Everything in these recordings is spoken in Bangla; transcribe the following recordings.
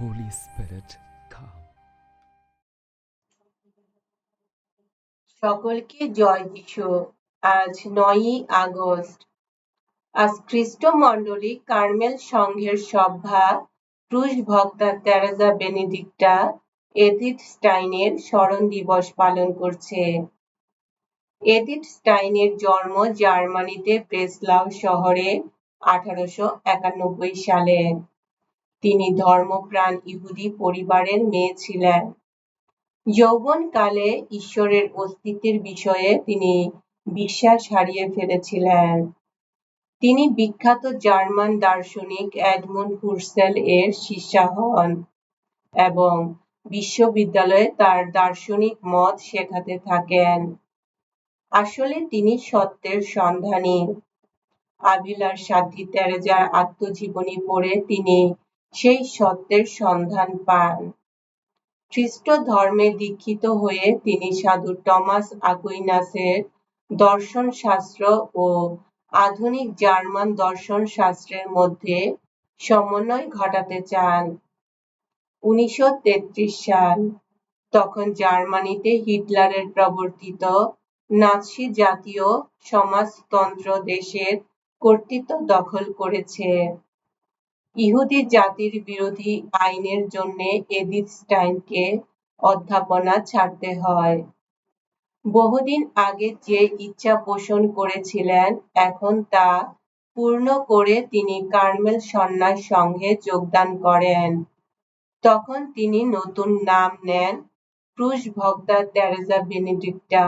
Holy Spirit, come. সকলকে জয় যিশু। আজ নয়ই আগস্ট। আজ খ্রিস্ট মণ্ডলী কার্মেল সংঘের সভা ক্রুশ ভক্তা তেরেজা বেনেডিক্টা এডিথ স্টাইনের স্মরণ দিবস পালন করছে। এডিথ স্টাইনের জন্ম জার্মানিতে প্রেসলাউ শহরে আঠারোশো একানব্বই সালে। তিনি ধর্মপ্রাণ ইহুদি পরিবারের মেয়ে ছিলেন। যৌবনকালে ঈশ্বরের অস্তিত্বের বিষয়ে তিনি বিশ্বাস হারিয়ে ফেলেছিলেন। তিনি বিখ্যাত জার্মান দার্শনিক এডমুন্ড হুরসেল এর শিষ্যা হন এবং বিশ্ববিদ্যালয়ে তার দার্শনিক মত শেখাতে থাকেন। আসলে তিনি সত্যের সন্ধানী। আবিলার সাথী তেরেজার আত্মজীবনী পড়ে তিনি সেই সত্যের সন্ধান পান। খ্রিস্ট ধর্মে দীক্ষিত হয়ে তিনি সাধু টমাস আকুইনাসের দর্শন শাস্ত্র ও আধুনিক জার্মান দর্শন শাস্ত্রের মধ্যে সমন্বয় ঘটাতে চান। উনিশশো তেত্রিশ সাল তখন জার্মানিতে হিটলারের প্রবর্তিত নাৎসি জাতীয় সমাজতন্ত্র দেশের কর্তৃত্ব দখল করেছে। ইহুদি জাতির বিরোধী আইনের জন্য এডিথ স্টাইনকে অধ্যাপনা ছাড়তে হয়। বহুদিন আগে যে ইচ্ছা পোষণ করেছিলেন, এখন তা পূর্ণ করে তিনি কার্মেল সন্ন্যাস সংঘে যোগদান করেন। তখন তিনি নতুন নাম নেন ক্রুশ ভক্তা তেরেজা বেনেডিক্টা।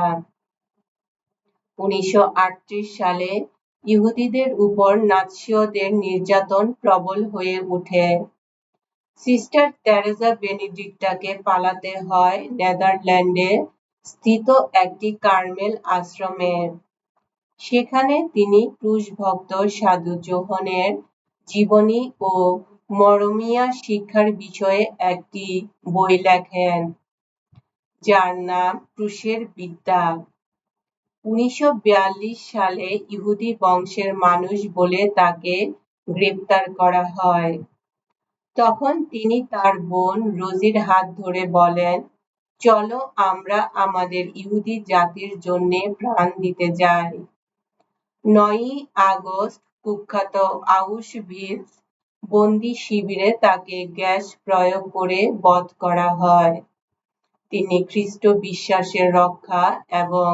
উনিশশো সালে ইহুদিদের উপর নাৎসীয়দের নির্যাতন প্রবল হয়ে ওঠে। সিস্টার তেরেজা বেনিডিক্টাকে পালাতে হয় নেদারল্যান্ডে স্থিত একটি কার্মেল আশ্রমে। সেখানে তিনি ক্রুশ ভক্ত সাধু জোহনের জীবনী ও মরমিয়া শিক্ষার বিষয়ে একটি বই লেখেন, যার নাম ক্রুশের বিদ্যা। উনিশশো বিয়াল্লিশ সালে ইহুদি বংশের মানুষ বলে তাকে গ্রেপ্তার করা হয়। তখন তিনি তার বোন রোজির হাত ধরে বলেন, চলো আমরা আমাদের ইহুদি জাতির জন্য প্রাণ দিতে যাই। নয়ই আগস্ট কুখ্যাত আউশভিটস বন্দি শিবিরে তাকে গ্যাস প্রয়োগ করে বধ করা হয়। তিনি খ্রিস্ট বিশ্বাসের রক্ষা এবং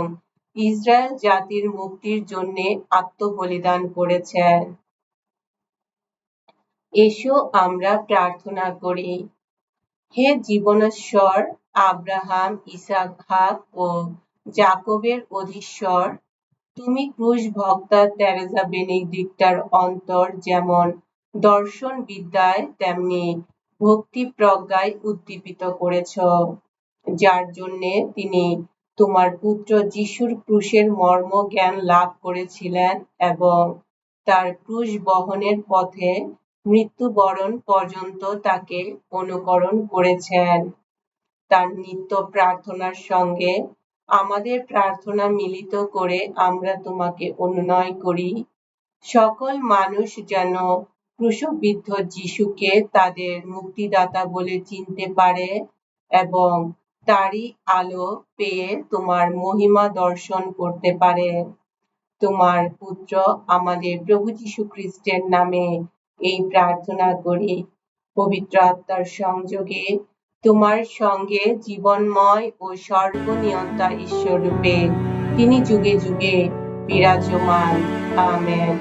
ইসরায়েল জাতির মুক্তির জন্য আত্মবলিদান করেছেন এসো আমরা প্রার্থনা করি। হে জীবনেশ্বর আব্রাহাম, ইসাহাক ও জাকবের অধীশ্বর, তুমি ক্রুশ ভক্তা তেরেজা বেনেডিক্টার অন্তর যেমন দর্শন বিদ্যায়, তেমনি ভক্তি প্রজ্ঞায় উদ্দীপিত করেছ। যার জন্যে তিনি তোমার পুত্র যিশুর ক্রুশের মর্ম জ্ঞান লাভ করেছিলেন এবং তার ক্রুশ বহনের পথে মৃত্যুবরণ পর্যন্ত তাকে অনুকরণ করেছেন। তার নিত্য প্রার্থনার সঙ্গে আমাদের প্রার্থনা মিলিত করে আমরা তোমাকে অনুনয় করি। সকল মানুষ যেন ক্রুশবিদ্ধ যিশুকে তাদের মুক্তিদাতা বলে চিনতে পারে এবং তারই আলো পেয়ে তোমার মহিমা দর্শন করতে পারে। তোমার পুত্র আমাদের প্রভু যীশু খ্রিস্টের নামে এই প্রার্থনা করি। পবিত্র আত্মার সংযোগে তোমার সঙ্গে জীবনময় ও সর্বনিয়ন্তা ঈশ্বর রূপে তিনি যুগে যুগে বিরাজমান। আমেন।